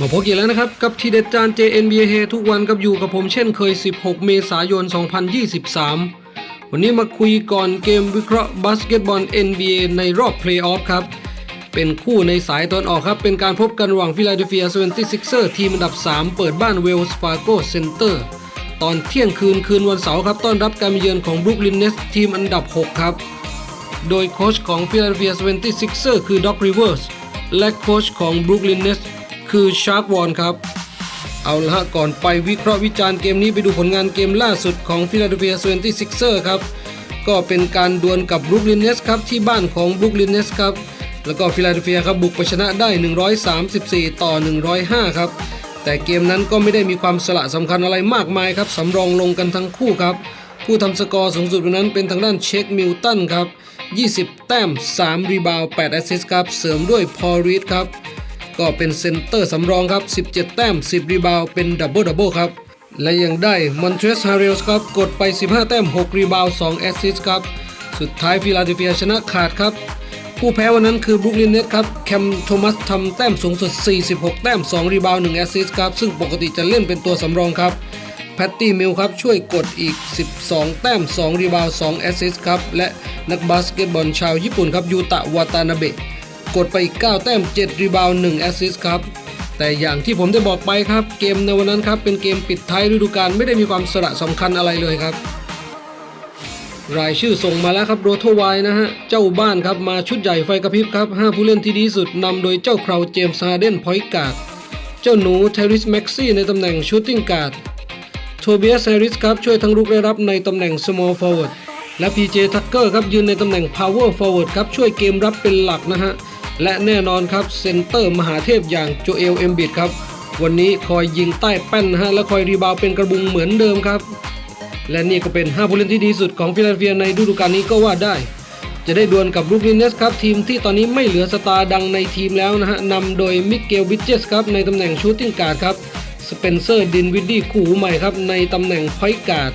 มาพบกันแล้วนะครับ กับทีเด็ดจาน JNBA เฮทุกวันกับอยู่กับผมเช่นเคย 16 เมษายน 2023 วันนี้มาคุยก่อนเกมวิเคราะห์บาสเกตบอล NBA ในรอบเพลย์ออฟครับ เป็นคู่ในสายตอนออกครับ เป็นการพบกันระหว่างฟิลาเดลเฟีย 76ers ทีมอันดับ 3 เปิดบ้านเวลส์ฟาโกเซ็นเตอร์ตอนเที่ยงคืนคืนวันเสาร์ครับ ต้อนรับการมาเยือนของบรุกลินเนสทีมอันดับ 6 ครับ โดยโค้ชของฟิลาเดลเฟีย 76ers คือด็อกริเวอร์สและโค้ชของบรุกลินเนส คือชาร์กวอนครับ เอาละก่อนไปวิเคราะห์วิจารณ์เกมนี้ไปดูผลงานเกมล่าสุดของฟิลาเดลเฟีย 76ers ครับ ก็เป็นการดวลกับบรุกลินเนสครับที่บ้านของบรุกลินเนสครับ แล้วก็ฟิลาเดลเฟียครับบุกไปชนะได้ 134 ต่อ 105 ครับแต่เกมนั้นก็ไม่ได้มีความสละสำคัญอะไรมากมายครับสำรองลงกันทั้งคู่ครับ ผู้ทำสกอร์สูงสุดวันนั้นเป็นทางด้านเชคมิลตันครับ 20 แต้ม 3 รีบาว 8 แอสซิสต์ครับ เสริมด้วยพอรีดครับ ก็เป็นเซนเตอร์สำรองครับ 17 แต้ม 10 รีบาวเป็นดับเบิลดับเบิลครับ และยังได้มอนเทรสฮาร์เรลส์ครับ กดไป 15 แต้ม 6 รีบาว2แอสซิสต์ครับ สุดท้ายฟิลาเดลเฟียชนะขาดครับ ผู้แพ้วันนั้นคือบรุกลินเนตครับ แคมโทมัสทำแต้มสูงสุด 46 แต้ม 2 รีบาว1แอสซิสต์ครับ ซึ่งปกติจะเล่นเป็นตัวสำรองครับแพตตี้มิลครับช่วยกดอีก 12 แต้ม 2 รีบาว2แอสซิสต์ครับ และนักบาสเกตบอลชาวญี่ปุ่นครับยูตะวาตานาเบะ กดไปอีก 9 แต้ม 7 รีบาวด์1แอสซิสต์ครับ แต่อย่างที่ผมได้บอกไปครับ เกมในวันนั้นครับ เป็นเกมปิดท้ายฤดูกาลไม่ได้มีความสระสำคัญอะไรเลยครับ รายชื่อส่งมาแล้วครับโรโทไวนะฮะ เจ้าบ้านครับมาชุดใหญ่ไฟกระพริบครับ 5 ผู้เล่นที่ดีสุดนำโดยเจ้าคราวเจมส์ฮาเดนพอยต์การ์ดเจ้าหนูเทริสแม็กซี่ในตำแหน่งชูตติ้งการ์ดโทเบียสแฮร์ริสครับช่วยทั้งรุกและรับในตำแหน่ง small forward และ PJ Tucker ครับยืนในตำแหน่ง power forward ครับช่วยเกมรับเป็นหลักนะฮะ และแน่นอนครับเซนเตอร์มหาเทพอย่างโจเอลเอมบิดครับ วันนี้คอยยิงใต้แป้นฮะและคอยรีบาวเป็นกระบุงเหมือนเดิมครับ และนี่ก็เป็น 5 ผู้เล่นที่ดีสุดของฟิลาเดลเฟียในฤดูกาลนี้ก็ว่าได้ จะได้ดวลกับบรุกลินเนสครับ ทีมที่ตอนนี้ไม่เหลือสตาร์ดังในทีมแล้วนะฮะนำโดยมิเกลวิเจสครับในตำแหน่งชูตติ้งการ์ดครับสเปนเซอร์ดินวิดดี้คู่หูใหม่ครับในตำแหน่งพอยการ์ด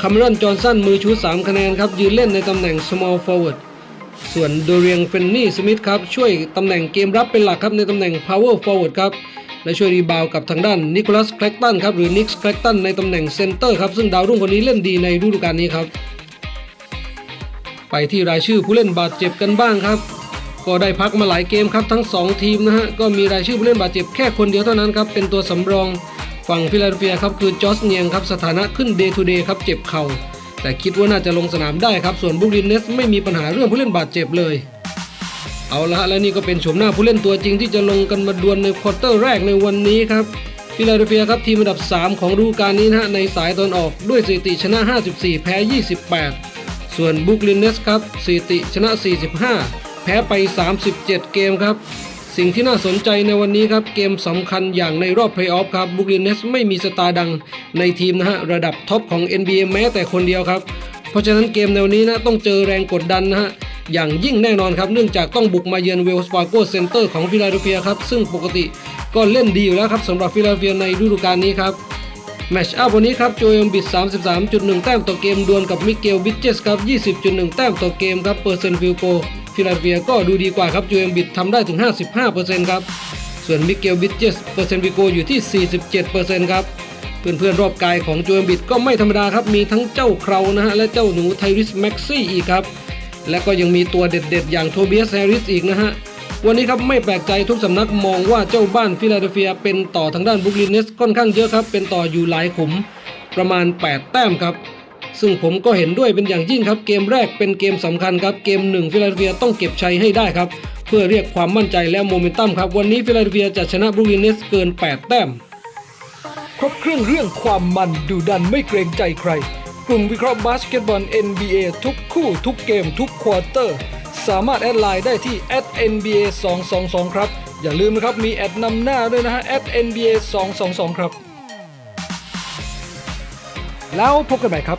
คาเมรอนจอห์นสันมือชู3คะแนนครับยืนเล่นในตำแหน่ง small forward ส่วนโดเรียงเฟนนี่สมิธครับ ช่วยตำแหน่งเกมรับเป็นหลักครับในตำแหน่ง power forward ครับ และช่วยรีบาวกับทางด้านนิโคลัสแคลกตันครับหรือนิกส์แคลกตันในตำแหน่งเซนเตอร์ครับ ซึ่งดาวรุ่งคนนี้เล่นดีในฤดูกาลนี้ครับ ไปที่รายชื่อผู้เล่นบาดเจ็บกันบ้างครับ ก็ได้พักมาหลายเกมครับทั้ง 2 ทีมนะฮะก็มีรายชื่อผู้เล่นบาดเจ็บแค่คนเดียวเท่านั้นครับเป็นตัวสำรองฝั่งฟิลาเดลเฟียครับคือจอสเนียงครับสถานะขึ้นเดย์ทูเดย์ครับเจ็บเข่า แต่คิดว่าน่าจะลงสนามได้ครับ ส่วนบุกลินเนสไม่มีปัญหาเรื่องผู้เล่นบาดเจ็บเลย เอาละฮะและนี่ก็เป็นโฉมหน้าผู้เล่นตัวจริงที่จะลงกันมาดวลในควอเตอร์แรกในวันนี้ครับฟิลาเดลเฟียครับทีมอันดับ 3 ของฤดูกาลนี้นะฮะในสายตอนออกด้วยสถิติชนะ 54 แพ้ 28 ส่วนบุกลินเนสครับสถิติชนะ 45 แพ้ไป 37 เกมครับ สิ่งที่น่าสนใจในวันนี้ครับ เกมสำคัญอย่างในรอบเพลย์ออฟครับบุกลินเนสไม่มีสตาร์ดังในทีมนะฮะ ระดับท็อปของ NBA แม้แต่คนเดียวครับ เพราะฉะนั้นเกมแนวนี้นะต้องเจอแรงกดดันนะฮะ อย่างยิ่งแน่นอนครับ เนื่องจากต้องบุกมาเยือนเวลส์ฟาโกเซ็นเตอร์ของฟิลาเดลเฟียครับ ซึ่งปกติก็เล่นดีอยู่แล้วครับสำหรับฟิลาเดลเฟียในฤดูกาลนี้ครับแมชอัพวันนี้ครับโจเอมบิด 33.1 แต้มต่อเกมดวลกับมิเกลบิเจสครับ 20.1 แต้มต่อเกมครับเปอร์เซ็นต์ฟิลโก ฟิลาเดลเฟียก็ดูดีกว่าครับโจเอมบิดทำได้ถึง 55%ครับ ส่วนมิเกลบิดเจสเปอร์เซนต์ฟิโกอยู่ที่ 47%ครับ เพื่อนๆรอบกายของโจเอมบิดก็ไม่ธรรมดาครับ มีทั้งเจ้าเครานะฮะและเจ้าหนูไทริสแม็กซี่อีกครับ และก็ยังมีตัวเด็ดๆ อย่างโทเบียสแฮร์ริสอีกนะฮะวันนี้ครับไม่แปลกใจทุกสำนักมองว่าเจ้าบ้านฟิลาเดลเฟีย เป็นต่อทางด้านบรุกลินเนสค่อนข้างเยอะครับ เป็นต่ออยู่หลายขุมประมาณ 8 แต้มครับ ซึ่งผมก็เห็นด้วยเป็นอย่างยิ่งครับ เกมแรกเป็นเกมสำคัญครับ เกมหนึ่งฟิลาเดลเฟียต้องเก็บชัยให้ได้ครับ เพื่อเรียกความมั่นใจและโมเมนตัมครับ วันนี้ฟิลาเดลเฟียจะชนะบรุกลินเนสเกิน 8 แต้ม ครบเครื่องเรื่องความมันดูดันไม่เกรงใจใคร กลุ่มวิเคราะห์บาสเกตบอล NBA ทุกคู่ทุกเกมทุกควอเตอร์ สามารถแอดไลน์ได้ที่ @nba 222ครับ อย่าลืมนะครับมีแอดนำหน้าด้วยนะฮะ @nba 222ครับแล้วพบกันใหม่ครับ